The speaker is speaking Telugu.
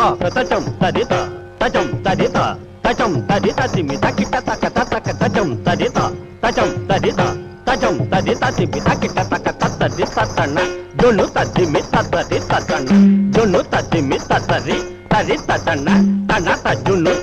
తదిత తజం తదిత తజం తదిత తిమి తకిట తక తక తజం తదిత తజం తదిత తజం తదిత తిమి తకిట తక తత్తది తత్తన్న జొన్ను తద్దిమి తత్తది తత్తన్న జొన్ను తద్దిమి తత్తది తది తత్తన్న తన తజ్జున్ను